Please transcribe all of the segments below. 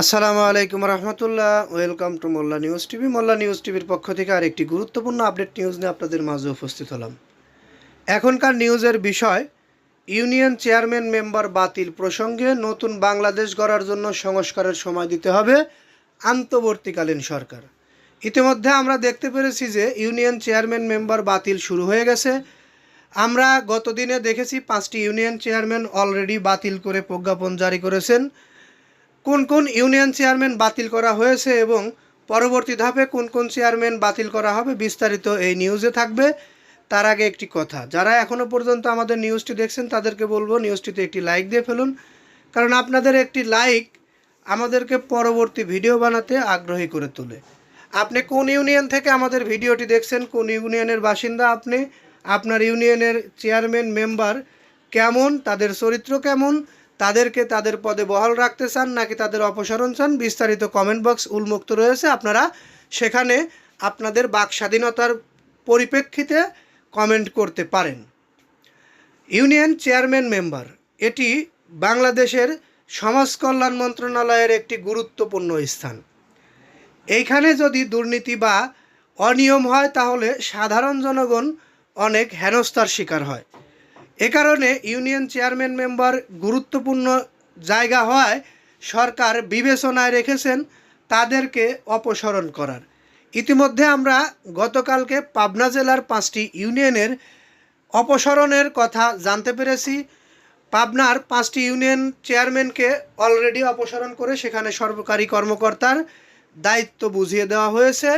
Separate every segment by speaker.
Speaker 1: আসসালামু আলাইকুম রহমতুল্লাহ। Welcome to Molla news TV. Molla news টিভির পক্ষ থেকে আরেকটি গুরুত্বপূর্ণ আপডেট নিউজ নিয়ে আপনাদের মাঝে উপস্থিত হলাম। এখনকার নিউজের বিষয়, ইউনিয়ন চেয়ারম্যান মেম্বার বাতিল প্রসঙ্গে নতুন বাংলাদেশ গড়ার জন্য সংস্কারের সময় দিতে হবে আন্তর্বর্তীকালীন সরকার। ইতিমধ্যে আমরা দেখতে পেরেছি যে ইউনিয়ন চেয়ারম্যান মেম্বার বাতিল শুরু হয়ে গেছে। আমরা গতদিনে দেখেছি পাঁচটি ইউনিয়ন চেয়ারম্যান অলরেডি বাতিল করে প্রজ্ঞাপন জারি করেছেন। কোন কোন ইউনিয়ন চেয়ারম্যান বাতিল করা হয়েছে এবং পরবর্তী ধাপে কোন কোন চেয়ারম্যান বাতিল করা হবে বিস্তারিত এই নিউজে থাকবে। তার আগে একটি কথা, যারা এখনও পর্যন্ত আমাদের নিউজটি দেখছেন, তাদেরকে বলব নিউজটিতে একটি লাইক দিয়ে ফেলুন। কারণ আপনাদের একটি লাইক আমাদেরকে পরবর্তী ভিডিও বানাতে আগ্রহী করে তোলে। আপনি কোন ইউনিয়ন থেকে আমাদের ভিডিওটি দেখছেন, কোন ইউনিয়নের বাসিন্দা আপনি, আপনার ইউনিয়নের চেয়ারম্যান মেম্বার কেমন, তাদের চরিত্র কেমন তাদেরকে তাদের পদে বহাল রাখতে চান নাকি তাদের অপসারণ চান, বিস্তারিত কমেন্ট বক্স উন্মুক্ত রয়েছে। আপনারা সেখানে আপনাদের বাক স্বাধীনতার পরিপ্রেক্ষিতে কমেন্ট করতে পারেন। ইউনিয়ন চেয়ারম্যান মেম্বার, এটি বাংলাদেশের সমাজ কল্যাণ মন্ত্রণালয়ের একটি গুরুত্বপূর্ণ স্থান। এইখানে যদি দুর্নীতি বা অনিয়ম হয়, তাহলে সাধারণ জনগণ অনেক হেনস্থার শিকার হয়। এ কারণে ইউনিয়ন চেয়ারম্যান মেম্বার গুরুত্বপূর্ণ জায়গা হওয়ায় সরকার বিবেচনায় রেখেছেন তাদেরকে অপসারণ করার। ইতিমধ্যে আমরা গতকালকে পাবনা জেলার পাঁচটি ইউনিয়নের অপসারণের কথা জানতে পেরেছি। পাবনার পাঁচটি ইউনিয়ন চেয়ারম্যানকে অলরেডি অপসারণ করে সেখানে সরকারি কর্মকর্তার দায়িত্ব বুঝিয়ে দেওয়া হয়েছে।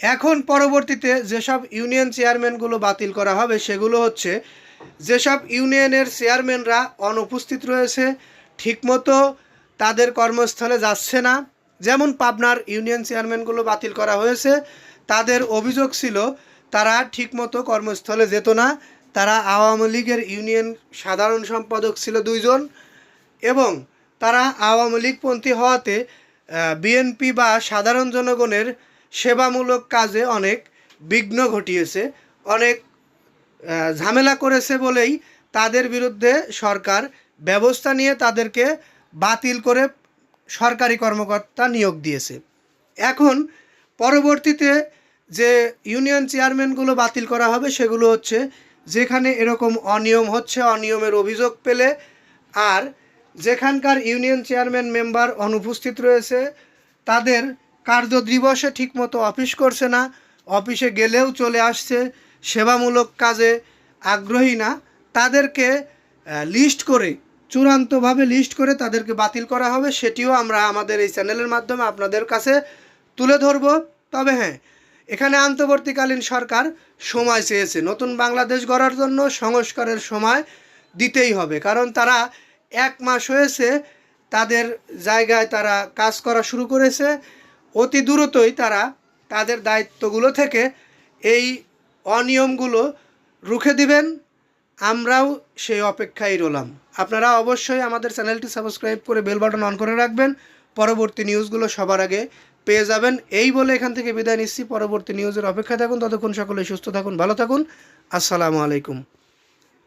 Speaker 1: এখন পরবর্তীতে যেসব ইউনিয়ন চেয়ারম্যানগুলো বাতিল করা হবে সেগুলো হচ্ছে যেসব ইউনিয়নের চেয়ারম্যানরা অনুপস্থিত রয়েছে, ঠিকমতো তাদের কর্মস্থলে যাচ্ছে না। যেমন পাবনার ইউনিয়ন চেয়ারম্যানগুলো বাতিল করা হয়েছে, তাদের অভিযোগ ছিল, তারা ঠিকমতো কর্মস্থলে যেত না। তারা আওয়ামী লীগের ইউনিয়ন সাধারণ সম্পাদক ছিল দুইজন এবং তারা আওয়ামী লীগপন্থী হওয়াতে বিএনপি বা সাধারণ জনগণের সেবামূলক কাজে অনেক বিঘ্ন ঘটিয়েছে। অনেক ঝামেলা করেছে বলেই তাদের বিরুদ্ধে সরকার ব্যবস্থা নিয়ে তাদেরকে বাতিল করে সরকারি কর্মকর্তা নিয়োগ দিয়েছে। এখন পরবর্তীতে যে ইউনিয়ন চেয়ারম্যানগুলো বাতিল করা হবে সেগুলো হচ্ছে যেখানে এরকম অনিয়ম হচ্ছে, অনিয়মের অভিযোগ পেলে আর যেখানকার ইউনিয়ন চেয়ারম্যান মেম্বার অনুপস্থিত রয়েছে, তাদের কার্য দিবসে ঠিকমতো অফিস করছে না, অফিসে গেলেও চলে আসছে সেবামূলক কাজে আগ্রহী না, তাদেরকে লিস্ট করে, চূড়ান্তভাবে লিস্ট করে তাদেরকে বাতিল করা হবে, সেটিও আমরা আমাদের এই চ্যানেলের মাধ্যমে আপনাদের কাছে তুলে ধরব। তবে হ্যাঁ এখানে আন্তর্বর্তীকালীন সরকার সময় চেয়েছে, নতুন বাংলাদেশ গড়ার জন্য সংস্কারের সময় দিতেই হবে, কারণ তারা এক মাস হয়েছে, তাদের জায়গায় তারা কাজ করা শুরু করেছে, অতি দ্রুতই তারা তাদের দায়িত্বগুলো থেকে এই অনিয়মগুলো রুখে দিবেন, আমরাও সেই অপেক্ষায় রলাম আপনারা অবশ্যই আমাদের চ্যানেলটি সাবস্ক্রাইব করে বেল বাটন অন করে রাখবেন। পরবর্তী নিউজগুলো সবার আগে পেয়ে যাবেন। এই বলে এখান থেকে বিদায় নিচ্ছি। পরবর্তী নিউজের অপেক্ষা থাকুন। ততক্ষণ সকলে সুস্থ থাকুন, ভালো থাকুন। আসসালামু আলাইকুম।